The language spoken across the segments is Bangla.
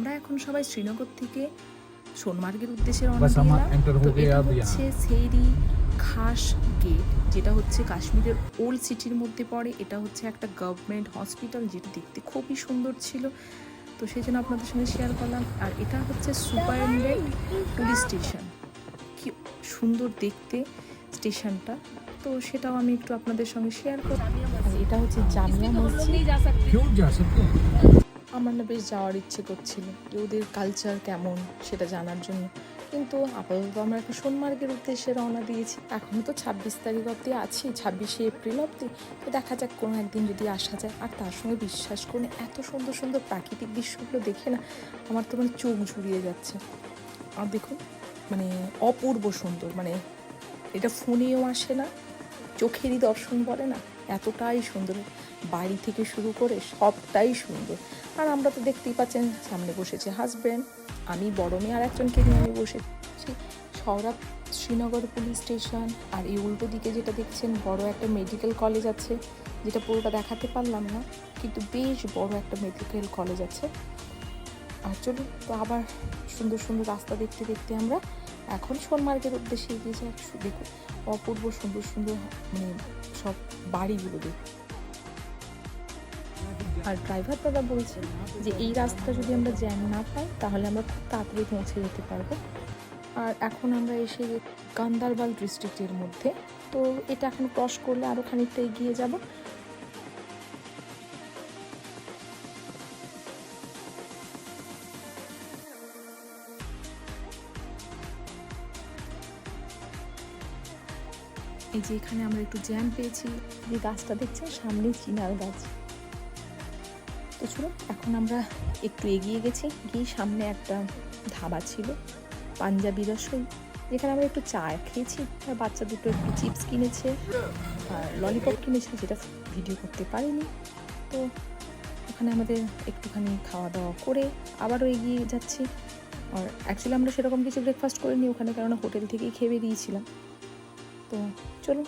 আমরা এখন সবাই শ্রীনগর থেকে সোনমার্গের উদ্দেশ্যে রওনা তো এটা হচ্ছে সেরি খাস গেট যেটা হচ্ছে কাশ্মীরের ওল্ড সিটির মধ্যে পড়ে। এটা হচ্ছে একটা গভর্নমেন্ট হসপিটাল যেটা দেখতে খুবই সুন্দর ছিল। তো সেই জন্য আপনাদের সঙ্গে শেয়ার করলাম। আর এটা হচ্ছে সুপারিনডেন্ট পুলিশ স্টেশন। কি সুন্দর দেখতে স্টেশনটা। তো সেটাও আমি একটু আপনাদের সঙ্গে শেয়ার করলাম এটা হচ্ছে জামিয়া মসজিদ। আমার না বেশ যাওয়ার ইচ্ছে করছিল যে ওদের কালচার কেমন সেটা জানার জন্য। কিন্তু আপাতত আমরা এখন সোনমার্গের উদ্দেশ্যে রওনা দিয়েছি। এখনও তো ছাব্বিশ তারিখ অবধি আছি, ছাব্বিশে এপ্রিল অবধি। তো দেখা যাক কোনো একদিন যদি আসা যায়। আর তার সঙ্গে বিশ্বাস করে এত সুন্দর সুন্দর প্রাকৃতিক দৃশ্যগুলো দেখে না আমার তো মানে চোখ জুড়িয়ে যাচ্ছে। আর দেখুন মানে অপূর্ব সুন্দর মানে এটা ফোনেও আসে না, চোখেরই দর্শন বলে না। এতটাই সুন্দর। বাড়ি থেকে শুরু করে সবটাই সুন্দর। আর আমরা তো দেখতেই পাচ্ছেন, সামনে বসেছে হাজব্যান্ড আমি বড় মেয়ে আর একজনকে নিয়ে আমি বসেছি। সৌরভ শ্রীনগর পুলিশ স্টেশন, আর এই উল্টো দিকে যেটা দেখছেন, বড় একটা মেডিকেল কলেজ আছে, যেটা পুরোটা দেখাতে পারলাম না, কিন্তু বেশ বড় একটা মেডিকেল কলেজ আছে। আর চলুন, তো আবার সুন্দর সুন্দর রাস্তা দেখতে দেখতে আমরা এখন সোনমার্গের উদ্দেশ্যে এগিয়ে যাচ্ছি দেখুন, অপূর্ব সুন্দর সুন্দর মানে সব বাড়িগুলো দেখুন। আর ড্রাইভার দাদা বলছে যে, এই রাস্তা যদি আমরা জ্যাম না পাই, তাহলে আমরা খুব তাড়াতাড়ি পৌঁছে যেতে পারব। আর এখন আমরা এসে গান্দারবাল ডিস্ট্রিক্টের মধ্যে। তো এটা এখন ক্রস করলে আরও খানিকটা এগিয়ে যাব। এই যে এখানে আমরা একটু জ্যাম পেয়েছি। যে গাছটা দেখছেন? সামনেই চিনার গাছ। তো চলো এখন আমরা একটু এগিয়ে গেছি। গিয়ে সামনে একটা ধাবা ছিল, পাঞ্জাবি রসই। যেখানে আমরা একটু চা খেয়েছি। আর বাচ্চা দুটো একটু চিপস কিনেছে, আর ললিপপ কিনেছে, যেটা ভিডিও করতে পারিনি। তো ওখানে আমাদের একটুখানি খাওয়া দাওয়া করে আবারও এগিয়ে যাচ্ছি। আর অ্যাকচুয়ালি আমরা সেরকম কিছু ব্রেকফাস্ট করিনি ওখানে, কেননা হোটেল থেকেই খেয়ে বেরিয়েছিলাম। তো চলো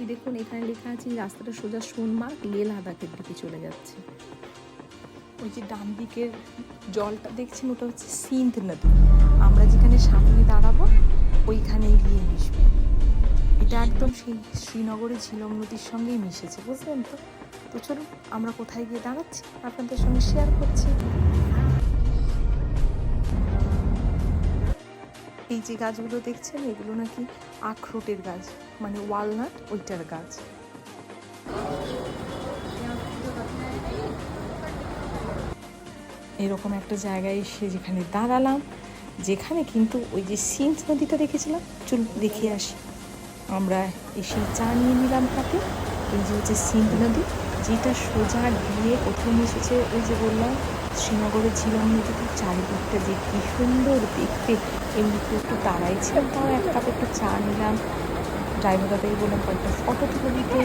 এই দেখুন, এখানে লেখা আছে রাস্তাটা সোজা সোনমার্গ লে লাদাখের দিকে চলে যাচ্ছে। ওই যে ডান দিকের জলটা দেখছেন, ওটা হচ্ছে সিন্ধ নদী। আমরা যেখানে সামনে দাঁড়াবো, ওইখানেই গিয়ে মিশবে। এটা একদম সেই শ্রীনগরের ঝিলম নদীর সঙ্গেই মিশেছে, বুঝলেন তো? তো চলুন, আমরা কোথায় গিয়ে দাঁড়াচ্ছি? আপনাদের সঙ্গে শেয়ার করছি। এই যে গাছগুলো দেখছেন, এগুলো নাকি আখরোটের গাছ মানে ওয়ালনাট ওইটার গাছ। এরকম একটা জায়গায় এসে যেখানে দাঁড়ালাম, যেখানে কিন্তু ওই যে সিন্ধ নদীটা দেখেছিলাম? চল দেখে আসি। আমরা এসে চা নিয়ে নিলাম তাকে। এই যে হচ্ছে সিন্ধ নদী যেটা সোজা গিয়ে প্রথম এসেছে ওই যে বললাম শ্রীনগরে ঝিলং নদীতে চারিদিকটা যে কী সুন্দর দেখতে। এমনিতে একটু দাঁড়াইছিলাম তাও এক কাপ একটু চা নিলাম। ড্রাইভার দাদাকে বললাম কয়েকটা ফটো তুলে দিতে।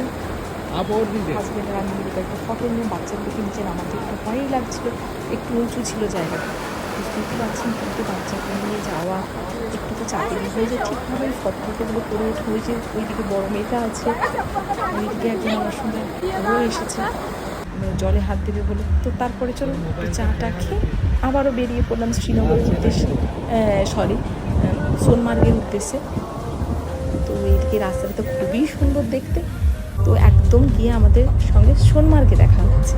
হাজবেন্ডের আমি কয়েকটা ফটো নিয়ে বাচ্চাগুলোকে নিচে নামাতে একটু ভয়ই লাগছিল একটু উঁচু ছিল জায়গাটা। বুঝতেই তো পারছেন কিন্তু বাচ্চাকে নিয়ে যাওয়া একটু তো চাপের হয়ে যায়। ঠিকভাবে ফটো ফটোগুলো করে উঠে, ওই যে ওইদিকে বড় মেয়েটা আছে, ওইদিকে একজন আমার সঙ্গে ও এসেছে। জলে হাত দেবে বলে। তো তারপরে চলো চাটা খেয়ে আবারও বেরিয়ে পড়লাম শ্রীনগরের উদ্দেশ্যে। সরি সোনমার্গের উদ্দেশ্যে। তো এইদিকে রাস্তাটা তো খুবই সুন্দর দেখতে। তো একদম গিয়ে আমাদের সঙ্গে সোনমার্গে দেখা হচ্ছে।